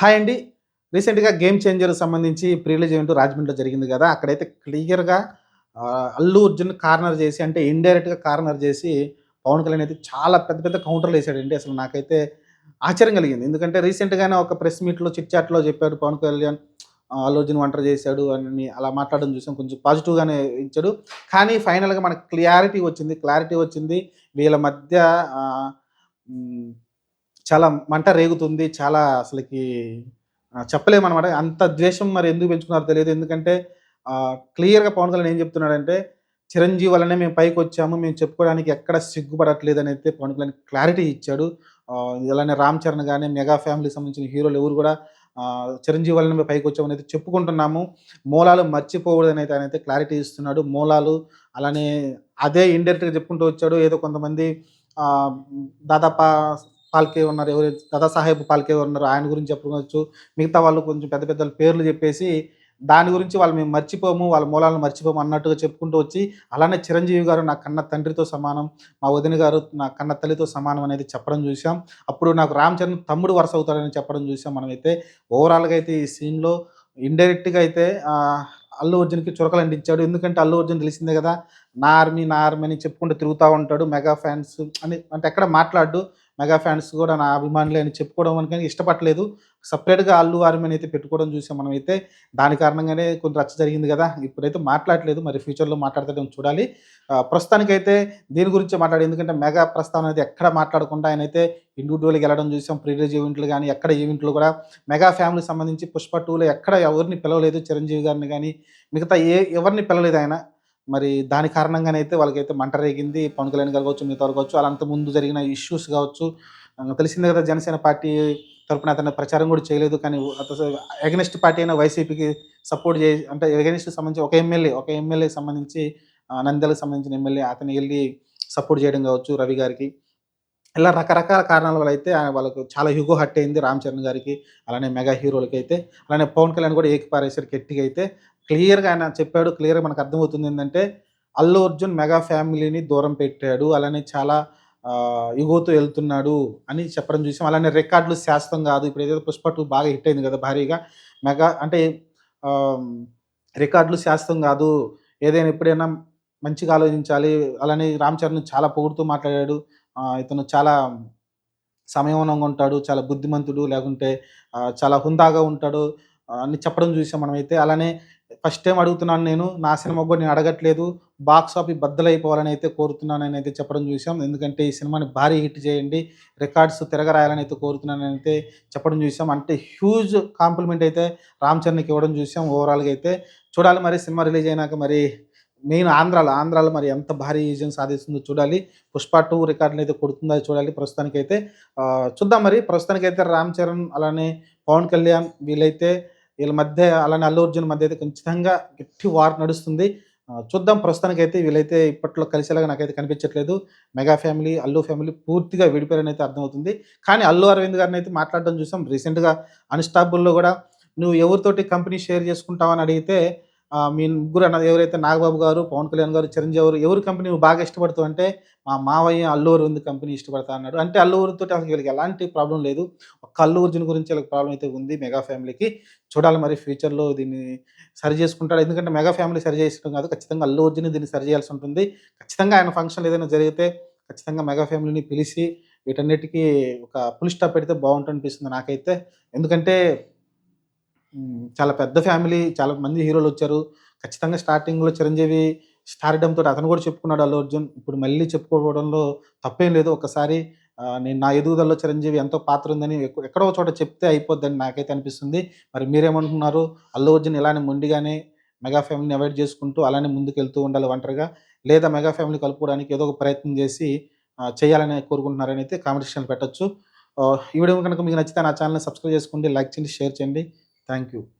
Hi అండి. రీసెంట్గా game changer సంబంధించి ప్రీలీజ్ ఈవెంట్ రాజమండ్రిలో జరిగింది కదా అక్కడైతే క్లియర్గా అల్లు అర్జున్ కార్నర్ చేసి అంటే ఇండైరెక్ట్గా కార్నర్ చేసి పవన్ కళ్యాణ్ అయితే చాలా పెద్ద పెద్ద కౌంటర్లు వేసాడండి. అసలు నాకైతే ఆశ్చర్యం కలిగింది. ఎందుకంటే రీసెంట్గానే ఒక ప్రెస్ మీట్లో చిట్ చాట్లో చెప్పాడు పవన్ కళ్యాణ్ అల్లు అర్జున్ వంటర్ చేశాడు అని అలా మాట్లాడడం చూసాం. కొంచెం పాజిటివ్గానే ఇచ్చాడు. కానీ ఫైనల్గా మనకు క్లారిటీ వచ్చింది క్లారిటీ వచ్చింది. వీళ్ళ మధ్య చాలా మంట రేగుతుంది చాలా అసలుకి చెప్పలేమన్నమాట. అంత ద్వేషం మరి ఎందుకు పెంచుకున్నారో తెలియదు. ఎందుకంటే క్లియర్గా పవన్ కళ్యాణ్ ఏం చెప్తున్నాడంటే చిరంజీవి వల్లనే మేము పైకి వచ్చాము మేము చెప్పుకోవడానికి ఎక్కడ సిగ్గుపడట్లేదు అని అయితే పవన్ కళ్యాణ్ క్లారిటీ ఇచ్చాడు. ఇలానే రామ్ చరణ్ కానీ మెగా ఫ్యామిలీకి సంబంధించిన హీరోలు ఎవరు కూడా చిరంజీవి వల్లనే మేము పైకి వచ్చామని అయితే చెప్పుకుంటున్నాము. మూలాలు మర్చిపోకూడదని అయితే ఆయన అయితే క్లారిటీ ఇస్తున్నాడు. మూలాలు అలానే అదే ఇండైరెక్ట్గా చెప్పుకుంటూ వచ్చాడు. ఏదో కొంతమంది దాదాపు పాల్కే ఉన్నారు ఎవరు దాదాసాహెబ్ పాల్కే ఉన్నారు ఆయన గురించి చెప్పుకోవచ్చు మిగతా వాళ్ళు కొంచెం పెద్ద పెద్ద పేర్లు చెప్పేసి దాని గురించి వాళ్ళు మేము మర్చిపోము వాళ్ళ మూలాలను మర్చిపోము అన్నట్టుగా చెప్పుకుంటూ వచ్చి అలానే చిరంజీవి గారు నా కన్న తండ్రితో సమానం మా వదిన గారు నా కన్న తల్లితో సమానం అనేది చెప్పడం చూసాం అప్పుడు నాకు రామ్ చరణ్ తమ్ముడు వరుస అవుతాడని చెప్పడం చూసాం మనమైతే. ఓవరాల్గా అయితే ఈ సీన్లో ఇండైరెక్ట్గా అయితే అల్లు అర్జున్కి చురకలు అంటించాడు ఎందుకంటే అల్లు అర్జున్ తెలిసిందే కదా నా ఆర్మీ నా ఆర్మీ అని చెప్పుకుంటూ తిరుగుతూ ఉంటాడు మెగా ఫ్యాన్స్ అని అంటే ఎక్కడ మాట్లాడు మెగా ఫ్యాన్స్ కూడా నా అభిమానులే అని చెప్పుకోవడం కానీ ఇష్టపడలేదు. సపరేట్గా అల్లు ఆర్మీ అయితే పెట్టుకోవడం చూసాం మనం అయితే. దాని కారణంగానే కొంచెం రచ్చ జరిగింది కదా. ఇప్పుడైతే మాట్లాడలేదు. మరి ఫ్యూచర్లో మాట్లాడతాడేమో చూడాలి. ప్రస్తుతానికైతే దీని గురించి మాట్లాడి ఎందుకంటే మెగా ప్రస్థానం అయితే ఎక్కడ మాట్లాడకుండా ఆయన అయితే ఇండివిజువల్గా వెళ్ళడం చూసాం. ప్రీ ఈవెంట్లు కానీ ఎక్కడ ఈవెంట్లు కూడా. మెగా ఫ్యామిలీకి సంబంధించి పుష్ప టూలో ఎక్కడ ఎవరిని పిలవలేదు. చిరంజీవి గారిని కానీ మిగతా ఏ ఎవరిని పిలవలేదు ఆయన. మరి దాని కారణంగానే అయితే వాళ్ళకైతే మంట రేగింది. పవన్ కళ్యాణ్ గారు కావచ్చు మిగతా వారు కావచ్చు అలా అంత ముందు జరిగిన ఇష్యూస్ కావచ్చు. తెలిసింది తెలిసిందే కదా జనసేన పార్టీ తరపున అతను ప్రచారం కూడా చేయలేదు. కానీ ఎగనెస్ట్ పార్టీ అయిన వైసీపీకి సపోర్ట్ చే అంటే ఎగనెస్ట్ సంబంధించి ఒక ఎమ్మెల్యే ఒక ఎమ్మెల్యేకి సంబంధించి ఆ, నంద్యాలకు సంబంధించిన ఎమ్మెల్యే అతను వెళ్ళి సపోర్ట్ చేయడం కావచ్చు రవి గారికి. ఇలా రకరకాల కారణాల వల్ల అయితే వాళ్ళకు చాలా యుగో హట్ అయింది రామ్ చరణ్ గారికి. అలానే మెగా హీరోలకి అయితే అలానే పవన్ కళ్యాణ్ కూడా ఏకపారేశ్వర్ కెట్టిగా అయితే. క్లియర్గా ఆయన చెప్పాడు క్లియర్గా మనకు అర్థమవుతుంది ఏంటంటే అల్లు అర్జున్ మెగా ఫ్యామిలీని దూరం పెట్టాడు అలానే చాలా యుగోతో వెళ్తున్నాడు అని చెప్పడం చూసాం. అలానే రికార్డులు శాస్త్రం కాదు. ఇప్పుడు ఏదైతే పుష్ప టూ బాగా హిట్ అయింది కదా భారీగా మెగా అంటే రికార్డులు శాస్త్రం కాదు. ఏదైనా ఎప్పుడైనా మంచిగా ఆలోచించాలి. అలానే రామ్ చరణ్ చాలా పొగుడుతూ మాట్లాడాడు. ఇతను చాలా సమయవనంగా ఉంటాడు చాలా బుద్ధిమంతుడు లేకుంటే చాలా హుందాగా ఉంటాడు అని చెప్పడం చూసాం మనమైతే. అలానే ఫస్ట్ టైం అడుగుతున్నాను నేను. నా సినిమా కూడా నేను అడగట్లేదు. బాక్స్ ఆఫీస్ బద్దలైపోవాలని అయితే కోరుతున్నానని అయితే చెప్పడం చూసాం ఎందుకంటే ఈ సినిమాని భారీ హిట్ చేయండి. రికార్డ్స్ తిరగరాయాలని అయితే కోరుతున్నానని అయితే చెప్పడం చూసాం అంటే హ్యూజ్ కాంప్లిమెంట్ అయితే రామ్ చరణ్కి ఇవ్వడం చూసాం ఓవరాల్గా అయితే. చూడాలి మరి సినిమా రిలీజ్ అయినాక మరి మెయిన్ ఆంధ్రాలో ఆంధ్రాలో మరి ఎంత భారీ విజయం సాధిస్తుందో చూడాలి. పుష్ప టూ రికార్డులు అయితే కొడుతుందో చూడాలి. ప్రస్తుతానికైతే చూద్దాం మరి. ప్రస్తుతానికైతే రామ్ చరణ్ అలానే పవన్ కళ్యాణ్ వీళ్ళైతే వీళ్ళ మధ్య అలానే అల్లు అర్జున్ మధ్య అయితే ఖచ్చితంగా గట్టి వార్ నడుస్తుంది. చూద్దాం ప్రస్తుతానికైతే వీళ్ళైతే ఇప్పట్లో కలిసేలాగా నాకైతే కనిపించట్లేదు. మెగా ఫ్యామిలీ అల్లు ఫ్యామిలీ పూర్తిగా విడిపోయారని అయితే అర్థమవుతుంది. కానీ అల్లు అరవింద్ గారిని అయితే మాట్లాడడం చూసాం. రీసెంట్గా అన్స్టాపుల్లో కూడా నువ్వు ఎవరితోటి కంపెనీ షేర్ చేసుకుంటావని అడిగితే మీ ముగ్గురు అన్నది ఎవరైతే నాగబాబు గారు పవన్ కళ్యాణ్ గారు చిరంజీవి గారు ఎవరు కంపెనీ నువ్వు బాగా ఇష్టపడుతావు అంటే మా మావయ్య అల్లూరు ఉంది కంపెనీ ఇష్టపడతా అన్నాడు. అంటే అల్లూరుతో అసలు వీళ్ళకి ఎలాంటి ప్రాబ్లం లేదు. ఒక్క అల్లు అర్జున్ గురించి వీళ్ళకి ప్రాబ్లం అయితే ఉంది మెగా ఫ్యామిలీకి చూడాలి మరి ఫ్యూచర్లో దీన్ని సరి చేసుకుంటాడు? ఎందుకంటే మెగా ఫ్యామిలీ సరి చేసడం కాదు. ఖచ్చితంగా అల్లు అర్జున్ దీన్ని సరి చేయాల్సి ఉంటుంది. ఖచ్చితంగా ఆయన ఫంక్షన్ ఏదైనా జరిగితే ఖచ్చితంగా మెగా ఫ్యామిలీని పిలిచి వీటన్నిటికీ ఒక ఫుల్ స్టాప్ పెడితే బాగుంటుంది అనిపిస్తుంది నాకైతే. ఎందుకంటే చాలా పెద్ద ఫ్యామిలీ చాలా మంది హీరోలు వచ్చారు. ఖచ్చితంగా స్టార్టింగ్లో చిరంజీవి స్టార్డంతో తోటి అతను కూడా చెప్పుకున్నాడు అల్లు అర్జున్. ఇప్పుడు మళ్ళీ చెప్పుకోవడంలో తప్పేం లేదు. ఒకసారి నేను నా ఎదుగుదలలో చిరంజీవి ఎంతో పాత్ర ఉందని ఎక్కడో చోట చెప్తే అయిపోద్దని నాకైతే అనిపిస్తుంది. మరి మీరేమంటున్నారు? అల్లు అర్జున్ ఇలానే మొండిగానే మెగా ఫ్యామిలీని అవాయిడ్ చేసుకుంటూ అలానే ముందుకు వెళ్తూ ఉండాలి ఒంటరిగా. లేదా మెగా ఫ్యామిలీ కలుపుకోవడానికి ఏదో ఒక ప్రయత్నం చేసి చేయాలని కోరుకుంటున్నారని అయితే కామెంట్ సెక్షన్లో పెట్టచ్చు. ఈ వీడియో కనుక మీకు నచ్చితే నా ఛానల్ని సబ్స్క్రైబ్ చేసుకోండి లైక్ చేయండి షేర్ చేయండి. Thank you.